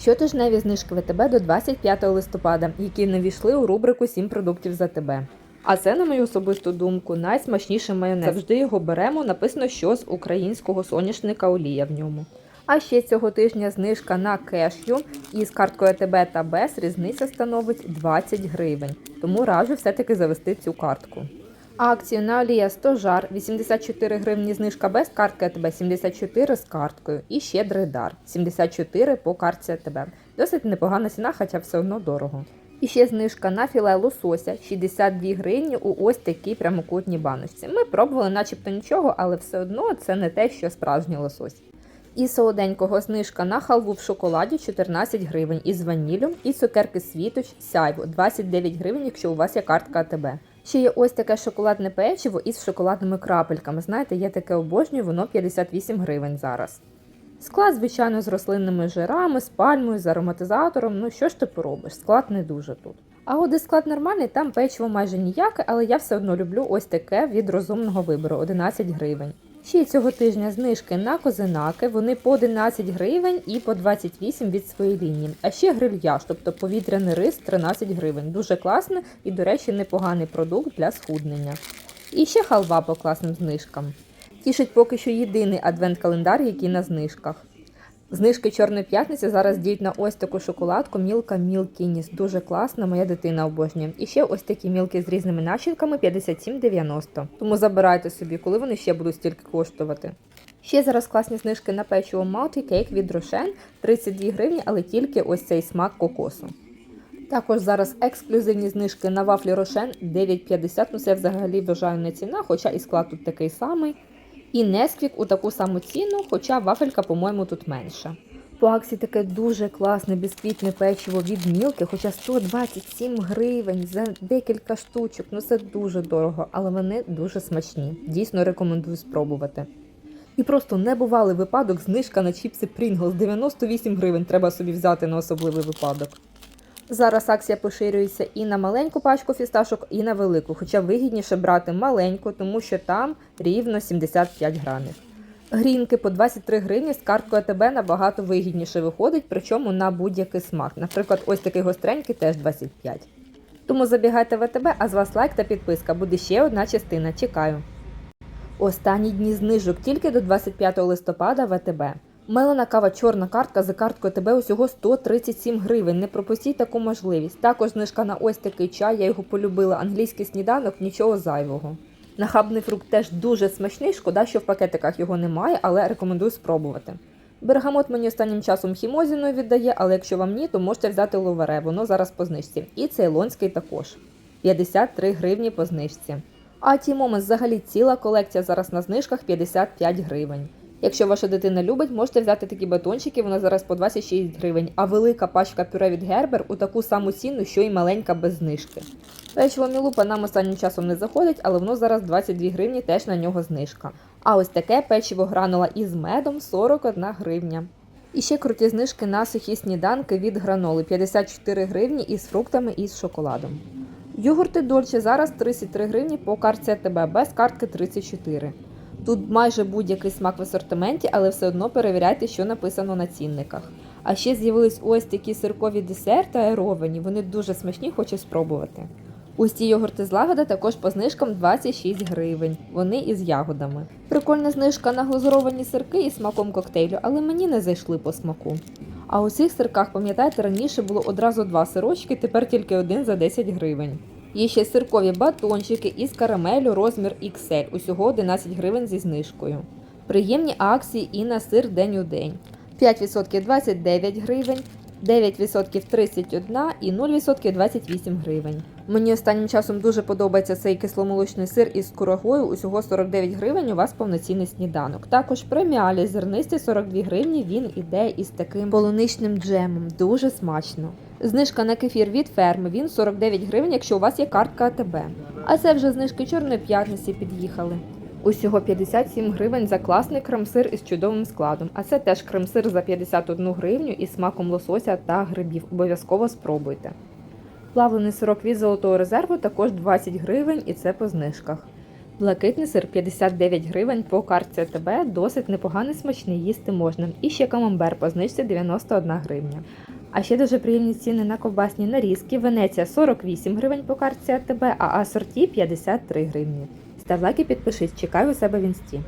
Щотижневі знижки ВТБ до 25 листопада, які не війшли у рубрику «7 продуктів за тебе. А це, на мою особисту думку, найсмачніший майонез. Завжди його беремо. Написано, що з українського соняшника олія в ньому. А ще цього тижня знижка на кешю із карткою АТБ та без різниця становить 20 гривень. Тому раджу все-таки завести цю картку. Акцію на олія 100 жар 84 гривні знижка без картки АТБ, 74 з карткою. І ще дридар 74 по картці АТБ. Досить непогана ціна, хоча все одно дорого. І ще знижка на філе лосося 62 гривні у ось такій прямокутній баночці. Ми пробували, начебто нічого, але все одно це не те, що справжній лосось. І солоденького знижка на халву в шоколаді 14 гривень із ваніллю, і цукерки світоч сяйво 29 гривень, якщо у вас є картка АТБ. Ще є ось таке шоколадне печиво із шоколадними крапельками. Знаєте, я таке обожнюю, воно 58 гривень зараз. Склад, звичайно, з рослинними жирами, з пальмою, з ароматизатором. Ну що ж ти поробиш? Склад не дуже тут. А от де склад нормальний, там печиво майже ніяке, але я все одно люблю ось таке від розумного вибору 11 гривень. Ще цього тижня знижки на козинаки, вони по 11 гривень і по 28 від своєї лінії. А ще грильяж, тобто повітряний рис 13 гривень. Дуже класний і, до речі, непоганий продукт для схуднення. І ще халва по класним знижкам. Тішить поки що єдиний адвент-календар, який на знижках. Знижки Чорної п'ятниці зараз діють на ось таку шоколадку Мілка Мілкініс. Дуже класна, моя дитина обожнює. І ще ось такі мілки з різними начинками 57,90. Тому забирайте собі, коли вони ще будуть стільки коштувати. Ще зараз класні знижки на печиво Multi Cake від Рошен 32 гривні, але тільки ось цей смак кокосу. Також зараз ексклюзивні знижки на вафлі Рошен 9,50. Ну це взагалі вважаю не ціна, хоча і склад тут такий самий. І Несквік у таку саму ціну, хоча вафелька, по-моєму, тут менша. По акції таке дуже класне бісквітне печиво від Мілки, хоча 127 гривень за декілька штучок. Ну це дуже дорого, але вони дуже смачні. Дійсно рекомендую спробувати. І просто небувалий випадок знижка на чіпси Pringles 98 гривень треба собі взяти на особливий випадок. Зараз акція поширюється і на маленьку пачку фісташок, і на велику, хоча вигідніше брати маленьку, тому що там рівно 75 грамів. Грінки по 23 гривні з карткою АТБ набагато вигідніше виходить, причому на будь-який смак. Наприклад, ось такий гостренький теж 25. Тому забігайте в АТБ, а з вас лайк та підписка. Буде ще одна частина. Чекаю. Останні дні знижок тільки до 25 листопада в АТБ. Мелена кава чорна картка за карткою ТБ усього 137 гривень. Не пропустіть таку можливість. Також знижка на ось такий чай, я його полюбила. Англійський сніданок, нічого зайвого. Нахабний фрукт теж дуже смачний, шкода, що в пакетиках його немає, але рекомендую спробувати. Бергамот мені останнім часом хімозіною віддає, але якщо вам ні, то можете взяти ловере, воно зараз по знижці. І цейлонський також 53 гривні по знижці. А ті момент взагалі ціла колекція зараз на знижках 55 гривень. Якщо ваша дитина любить, можете взяти такі батончики, вона зараз по 26 гривень, а велика пачка пюре від Гербер у таку саму ціну, що й маленька без знижки. Печиво Мілупа нам останнім часом не заходить, але воно зараз 22 гривні, теж на нього знижка. А ось таке печиво гранула із медом 41 гривня. І ще круті знижки на сухі сніданки від граноли 54 гривні із фруктами і з шоколадом. Йогурти Дольче зараз 33 гривні по картці АТБ, без картки 34. Тут майже будь-який смак в асортименті, але все одно перевіряйте, що написано на цінниках. А ще з'явились ось такі сиркові десерти аеровані, вони дуже смачні, хочу спробувати. Ось ці йогурти з лагода також по знижкам 26 гривень. Вони із ягодами. Прикольна знижка на глазуровані сирки із смаком коктейлю, але мені не зайшли по смаку. А у цих сирках, пам'ятаєте, раніше було одразу два сирочки, тепер тільки один за 10 гривень. Є ще сиркові батончики із карамелю розмір XL, усього 11 гривень зі знижкою. Приємні акції і на сир день у день. 5% 29 гривень, 9% 31 і 0% 28 гривень. Мені останнім часом дуже подобається цей кисломолочний сир із курагою, усього 49 гривень у вас повноцінний сніданок. Також преміалі зернисті 42 гривні, він іде із таким полуничним джемом, дуже смачно. Знижка на кефір від ферми, він 49 гривень, якщо у вас є картка АТБ. А це вже знижки Чорної п'ятниці під'їхали. Усього 57 гривень за класний крем-сир із чудовим складом. А це теж крем-сир за 51 гривню із смаком лосося та грибів. Обов'язково спробуйте. Плавлений сирок від золотого резерву також 20 гривень і це по знижках. Блакитний сир 59 гривень по картці АТБ, досить непоганий смачний, їсти можна. І ще камамбер по знижці 91 гривня. А ще дуже приємні ціни на ковбасні нарізки. Венеція 48 гривень по картці АТБ, а асорті 53 гривні. Став лайк і підпишись, чекаю у себе в інсті.